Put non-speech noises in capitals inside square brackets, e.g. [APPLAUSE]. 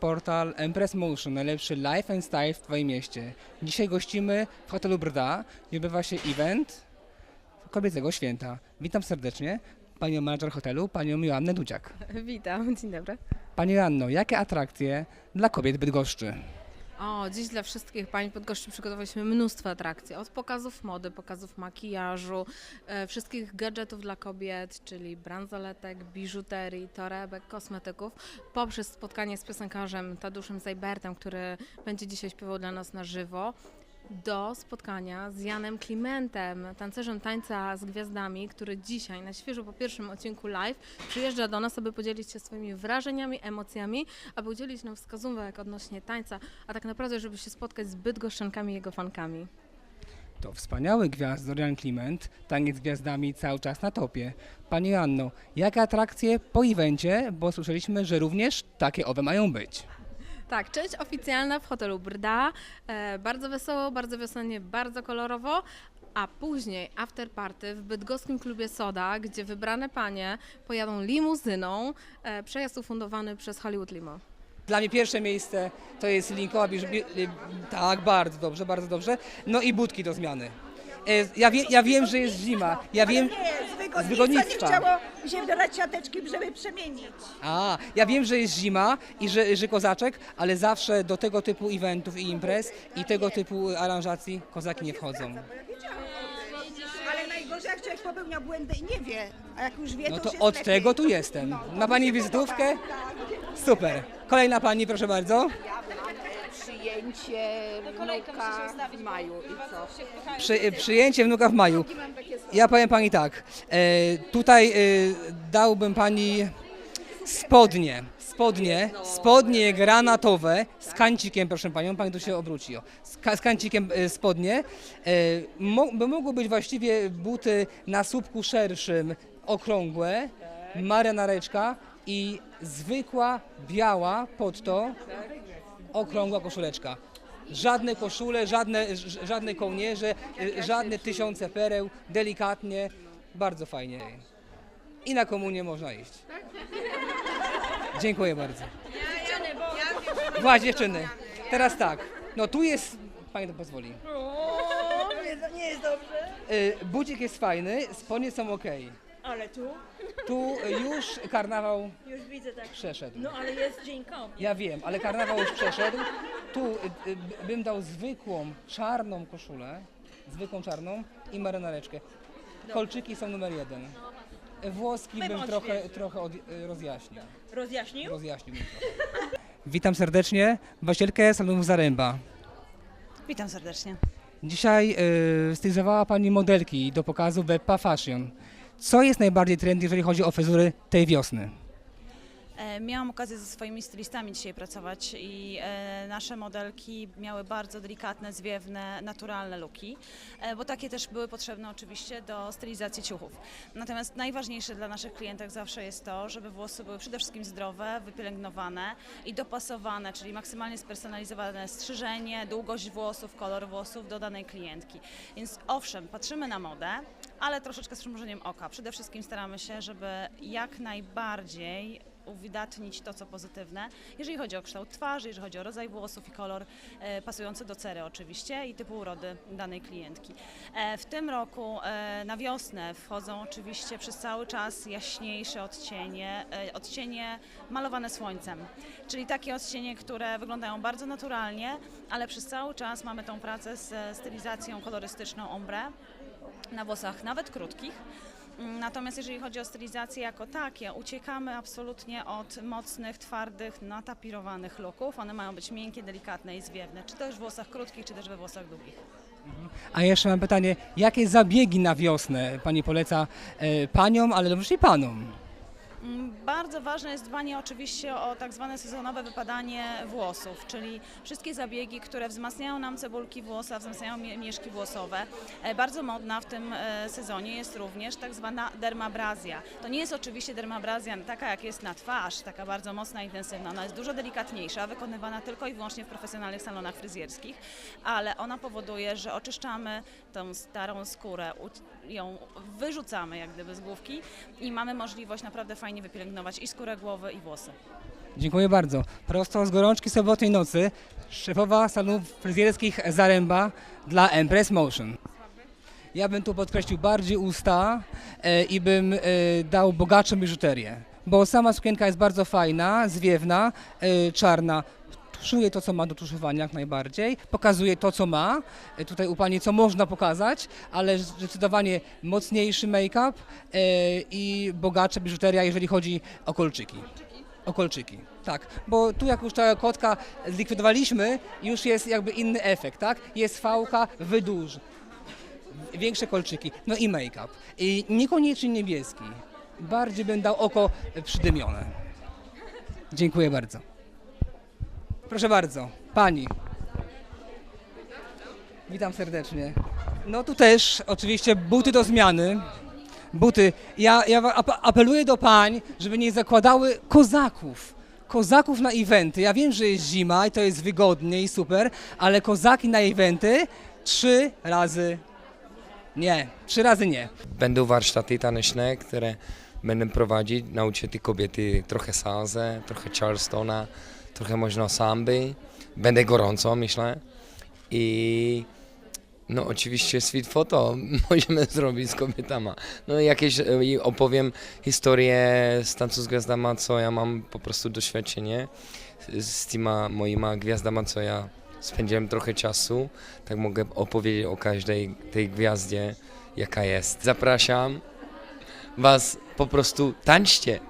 portal Empress Motion, najlepszy life and style w Twoim mieście. Dzisiaj gościmy w hotelu Brda i odbywa się event kobiecego święta. Witam serdecznie panią menadżer hotelu, panią Joannę Dudziak. [LAUGHS] Witam, dzień dobry. Pani Joanno, jakie atrakcje dla kobiet Bydgoszczy? O, dziś dla wszystkich pań Podgoszczy przygotowaliśmy mnóstwo atrakcji. Od pokazów mody, pokazów makijażu, e, wszystkich gadżetów dla kobiet, czyli bransoletek, biżuterii, torebek, kosmetyków, poprzez spotkanie z piosenkarzem Taduszem Zajbertem, który będzie dzisiaj śpiewał dla nas na żywo, do spotkania z Janem Klimentem, tancerzem tańca z gwiazdami, który dzisiaj na świeżo po pierwszym odcinku live przyjeżdża do nas, aby podzielić się swoimi wrażeniami, emocjami, aby udzielić nam wskazówek odnośnie tańca, a tak naprawdę, żeby się spotkać z bydgoszczenkami i jego fankami. To wspaniały gwiazd Dorian Kliment, taniec z gwiazdami cały czas na topie. Pani Joanno, jakie atrakcje po evencie, bo słyszeliśmy, że również takie owe mają być. Tak, część oficjalna w hotelu Brda, e, bardzo wesoło, bardzo wiosennie, bardzo kolorowo, a później after party w bydgoskim klubie Soda, gdzie wybrane panie pojadą limuzyną, e, przejazd ufundowany przez Hollywood Limo. Dla mnie pierwsze miejsce to jest linkowa biż... bi- Tak, bardzo dobrze, bardzo dobrze. No i budki do zmiany. E, Ja, wie, ja wiem, że jest zima. Ja wiem. Z wygodnictwa nie wygodnictwa. chciało się brać siateczki, żeby przemienić. A, ja wiem, że jest zima i że, że kozaczek, ale zawsze do tego typu eventów i imprez i tego typu aranżacji kozaki nie wchodzą. Ale najgorzej, jak człowiek popełnia błędy i nie wie, a jak już wie, to, No już to jest od lepiej. tego tu jestem. Ma pani wizytówkę? Super. Kolejna pani, proszę bardzo. Przyjęcie wnuka w maju i co? Przy, przyjęcie wnuka w maju. Ja powiem pani tak. E, tutaj e, dałbym pani spodnie. Spodnie, spodnie granatowe z kancikiem, proszę panią, pani tu się obróci. O. Z, ka, z kancikiem e, spodnie. E, mo, by mogły być właściwie buty na słupku szerszym, okrągłe, marynareczka i zwykła, biała pod to okrągła koszuleczka. Żadne koszule, żadne, żadne kołnierze, y, żadne tysiące pereł, delikatnie, bardzo fajnie. I na komunię można iść. Dziękuję bardzo. Właśnie dziewczyny. Teraz tak, no tu jest, pani to pozwoli. Nie, nie jest dobrze. Y, Budzik jest fajny, spodnie są ok. Ale tu Tu już karnawał już widzę tak. przeszedł. No ale jest dzień kobiet. Ja wiem, ale karnawał już przeszedł. Tu y, y, bym dał zwykłą, czarną koszulę, zwykłą czarną i marynareczkę. Kolczyki są numer jeden. Włoski bym Bym trochę, odświeżył. trochę od, y, rozjaśnił. Rozjaśnił? Rozjaśniłbym trochę. Witam serdecznie, właścicielkę salonu Zaręba. Witam serdecznie. Dzisiaj y, stylizowała Pani modelki do pokazu Beppa Fashion. Co jest najbardziej trendy, jeżeli chodzi o fryzury tej wiosny? E, Miałam okazję ze swoimi stylistami dzisiaj pracować i e, nasze modelki miały bardzo delikatne, zwiewne, naturalne luki, e, bo takie też były potrzebne oczywiście do stylizacji ciuchów. Natomiast najważniejsze dla naszych klientek zawsze jest to, żeby włosy były przede wszystkim zdrowe, wypielęgnowane i dopasowane, czyli maksymalnie spersonalizowane strzyżenie, długość włosów, kolor włosów do danej klientki. Więc owszem, patrzymy na modę, ale troszeczkę z przymrużeniem oka. Przede wszystkim staramy się, żeby jak najbardziej uwydatnić to, co pozytywne, jeżeli chodzi o kształt twarzy, jeżeli chodzi o rodzaj włosów i kolor e, pasujący do cery oczywiście i typu urody danej klientki. E, w tym roku e, na wiosnę wchodzą oczywiście przez cały czas jaśniejsze odcienie, odcienie malowane słońcem, czyli takie odcienie, które wyglądają bardzo naturalnie, ale przez cały czas mamy tą pracę z stylizacją kolorystyczną ombre na włosach nawet krótkich. Natomiast jeżeli chodzi o stylizację jako takie, uciekamy absolutnie od mocnych, twardych, natapirowanych looków. One mają być miękkie, delikatne i zwiewne, czy też w włosach krótkich, czy też we włosach długich. A jeszcze mam pytanie, jakie zabiegi na wiosnę Pani poleca e, Paniom, ale również i Panom? Mm, Bardzo ważne jest dbanie oczywiście o tak zwane sezonowe wypadanie włosów, czyli wszystkie zabiegi, które wzmacniają nam cebulki włosa, wzmacniają mie- mieszki włosowe. E, Bardzo modna w tym e, sezonie jest również tak zwana dermabrazja. To nie jest oczywiście dermabrazja taka, jak jest na twarz, taka bardzo mocna, intensywna. Ona jest dużo delikatniejsza, wykonywana tylko i wyłącznie w profesjonalnych salonach fryzjerskich, ale ona powoduje, że oczyszczamy tą starą skórę, ją wyrzucamy jak gdyby z główki i mamy możliwość naprawdę fajnie wypielęgnować i skórę głowy i włosy. Dziękuję bardzo. Prosto z gorączki sobotniej nocy, szefowa salonów fryzjerskich Zaręba dla Empress Motion. Ja bym tu podkreślił bardziej usta e, i bym e, dał bogatszą biżuterię, bo sama sukienka jest bardzo fajna, zwiewna, e, czarna. Tuszuje to, co ma do tuszowania jak najbardziej, pokazuje to, co ma, e, tutaj u Pani, co można pokazać, ale zdecydowanie mocniejszy make-up e, i bogatsza biżuteria, jeżeli chodzi o kolczyki. O kolczyki, tak. Bo tu jak już ta kotka zlikwidowaliśmy, już jest jakby inny efekt, tak? Jest fałka, wydłuż, większe kolczyki, no i make-up. I niekoniecznie niebieski. Bardziej bym dał oko przydymione. Dziękuję bardzo. Proszę bardzo, pani. Witam serdecznie. No tu też oczywiście buty do zmiany. Buty. Ja, ja apeluję do pań, żeby nie zakładały kozaków. Kozaków na eventy. Ja wiem, że jest zima i to jest wygodnie i super, ale kozaki na eventy trzy razy nie. Trzy razy nie. Będą warsztaty taneczne, które będę prowadzić, nauczyć te kobiety trochę salsa, trochę charlestona, trochę można samby. Będę gorąco, myślę. I no oczywiście street photo [LAUGHS] możemy zrobić z kobietami. No jakieś e, i opowiem historię z Tancu z Gwiazdama, co ja mam po prostu doświadczenie z tymi moimi gwiazdami, co ja spędziłem trochę czasu. Tak mogę opowiedzieć o każdej tej gwiazdzie, jaka jest. Zapraszam Was po prostu tańczcie.